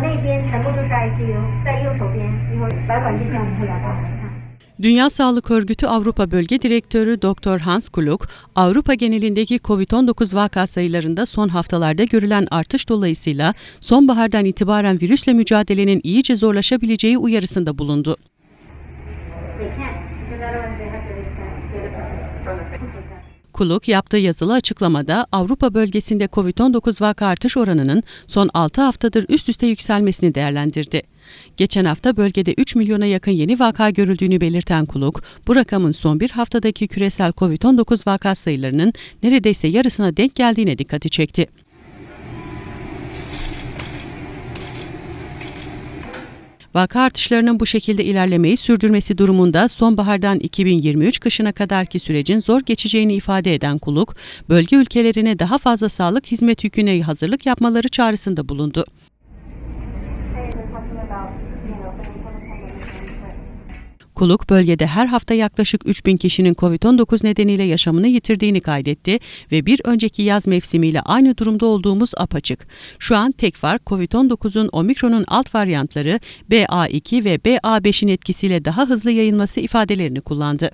那边全部都是 ICU，在右手边，一会儿白管这项我们会聊到。看。 Dünya Sağlık Örgütü Avrupa Bölge Direktörü Dr. Hans Klug, Avrupa genelindeki COVID-19 vaka sayılarında son haftalarda görülen artış dolayısıyla sonbahardan itibaren virüsle mücadelenin iyice zorlaşabileceği uyarısında bulundu. Kuluk yaptığı yazılı açıklamada Avrupa bölgesinde COVID-19 vaka artış oranının son 6 haftadır üst üste yükselmesini değerlendirdi. Geçen hafta bölgede 3 milyona yakın yeni vaka görüldüğünü belirten Kuluk, bu rakamın son bir haftadaki küresel COVID-19 vaka sayılarının neredeyse yarısına denk geldiğine dikkati çekti. Vaka artışlarının bu şekilde ilerlemeyi sürdürmesi durumunda sonbahardan 2023 kışına kadarki sürecin zor geçeceğini ifade eden Kuluk, bölge ülkelerine daha fazla sağlık hizmet yüküne hazırlık yapmaları çağrısında bulundu. Kuluk bölgede her hafta yaklaşık 3000 kişinin COVID-19 nedeniyle yaşamını yitirdiğini kaydetti ve bir önceki yaz mevsimiyle aynı durumda olduğumuz apaçık. Şu an tek fark COVID-19'un omikronun alt varyantları BA2 ve BA5'in etkisiyle daha hızlı yayılması ifadelerini kullandı.